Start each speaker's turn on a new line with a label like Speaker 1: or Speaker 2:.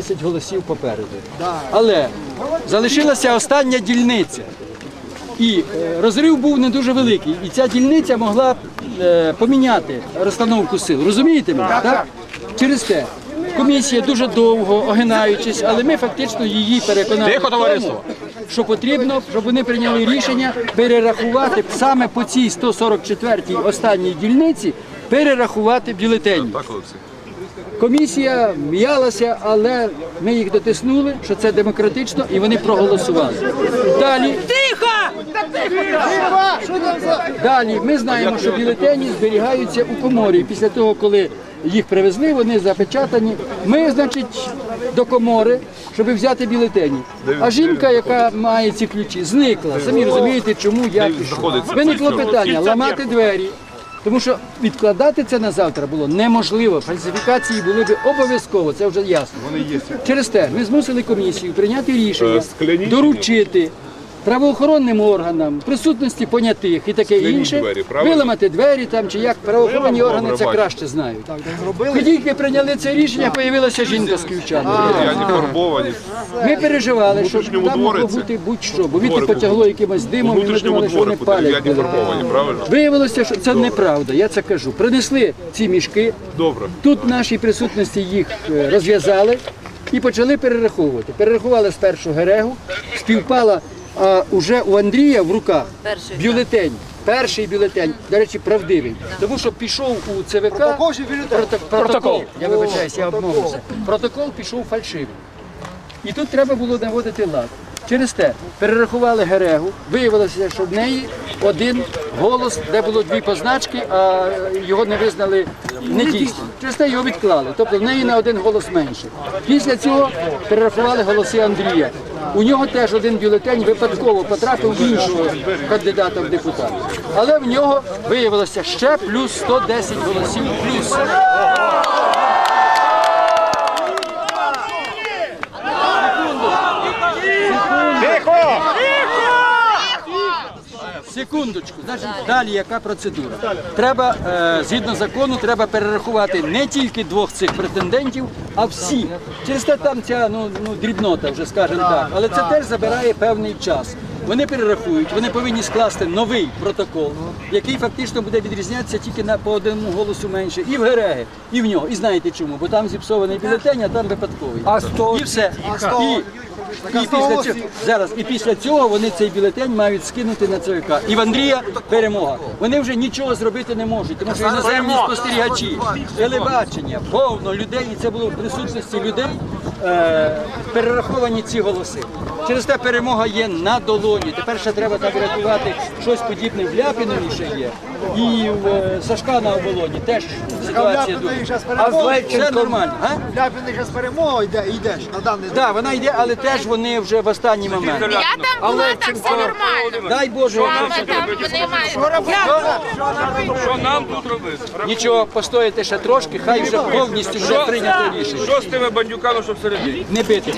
Speaker 1: 10 голосів попереду. Але залишилася остання дільниця. І е, розрив був не дуже великий. І ця дільниця могла е, поміняти розстановку сил. Розумієте мене? Так? Через те. Комісія дуже довго огинаючись, але ми фактично її переконали,
Speaker 2: Тихо,
Speaker 1: в тому, що потрібно, щоб вони прийняли рішення перерахувати саме по цій 144-й останній дільниці, перерахувати бюлетені. Комісія м'ялася, але ми їх дотиснули, що це демократично, і вони проголосували. Далі Далі ми знаємо, що бюлетені зберігаються у коморі. Після того, коли їх привезли, вони запечатані. Ми, значить, до комори, щоб взяти бюлетені. А жінка, яка має ці ключі, зникла. Самі розумієте, чому я пішов. Виникло питання ламати двері. Тому що відкладати це на завтра було неможливо. Фальсифікації були б обов'язково, це вже ясно.
Speaker 2: Вони є.
Speaker 1: Через те ми змусили комісію прийняти рішення,
Speaker 2: Е,
Speaker 1: доручити правоохоронним органам, присутності понятих і таке
Speaker 2: Скляні
Speaker 1: інше,
Speaker 2: двері, правильно?
Speaker 1: виламати двері там чи як правоохоронні
Speaker 2: Добре,
Speaker 1: органи це
Speaker 2: бачу.
Speaker 1: краще знають. Тільки прийняли це рішення, появилася жінка з
Speaker 2: фарбовані.
Speaker 1: Ми переживали, що
Speaker 2: внутрішньому
Speaker 1: там могло бути будь-що, бо віти
Speaker 2: Дворику.
Speaker 1: потягло якимось
Speaker 2: У
Speaker 1: димом, і ми
Speaker 2: внутрішньому
Speaker 1: думали, що вони
Speaker 2: дворику
Speaker 1: палять.
Speaker 2: не фарбовані, правильно?
Speaker 1: Виявилося, що це неправда, я це кажу. Принесли ці мішки,
Speaker 2: Добре.
Speaker 1: Тут в нашій присутності їх е, розв'язали і почали перераховувати. Перерахували спершу Герегу, співпала а уже у Андрія в руках
Speaker 3: Перший,
Speaker 1: бюлетень. Перший бюлетень, до речі, правдивий. Тому що пішов у ЦВК протокол, протокол. Я вибачаюсь, я обмовився. Протокол пішов фальшивий. І тут треба було наводити лад. Через те перерахували Герегу, виявилося, що в неї один голос, де було дві позначки, а його не визнали недійсним. Через те його відклали. Тобто в неї на один голос менше. Після цього перерахували голоси Андрія. У нього теж один бюлетень випадково потрапив в іншого кандидата в депутати. Але в нього виявилося ще плюс 110 голосів. Плюс.
Speaker 2: Тихо!
Speaker 1: Секундочку, значить далі яка процедура? Треба е, згідно закону, треба перерахувати не тільки двох цих претендентів, а всі. Через те там ця ну, ну дрібнота, вже скажемо так. Але це теж забирає певний час. Вони перерахують, вони повинні скласти новий протокол, який фактично буде відрізнятися тільки на по одному голосу менше. І в Гереги, і в нього. І знаєте чому? Бо там зіпсований бюлетень, а там випадковий. А сто І все. І, і після цього зараз і після цього вони цей бюлетень мають скинути на ЦВК. І в Андрія перемога. Вони вже нічого зробити не можуть, тому що іноземні спостерігачі, телебачення, повно людей, і це було в присутності людей. Е, перераховані ці голоси. Через те перемога є на долоні. Тепер ще треба так рятувати щось подібне в Ляпінові ще є. І в е, Сашка на оболоні теж ситуація дуже. А з все нормально. А?
Speaker 4: Ляпіних зараз перемога йде, йдеш на даний
Speaker 1: Так, вона йде, але теж вони вже в останній момент.
Speaker 3: Я там була, так все нормально.
Speaker 1: Дай Боже,
Speaker 3: Мама там мають.
Speaker 5: Що нам тут робити?
Speaker 1: нічого, постоїте ще трошки, хай вже повністю вже прийнято рішення.
Speaker 5: Що з тими бандюками, що всередині?
Speaker 1: Не бити.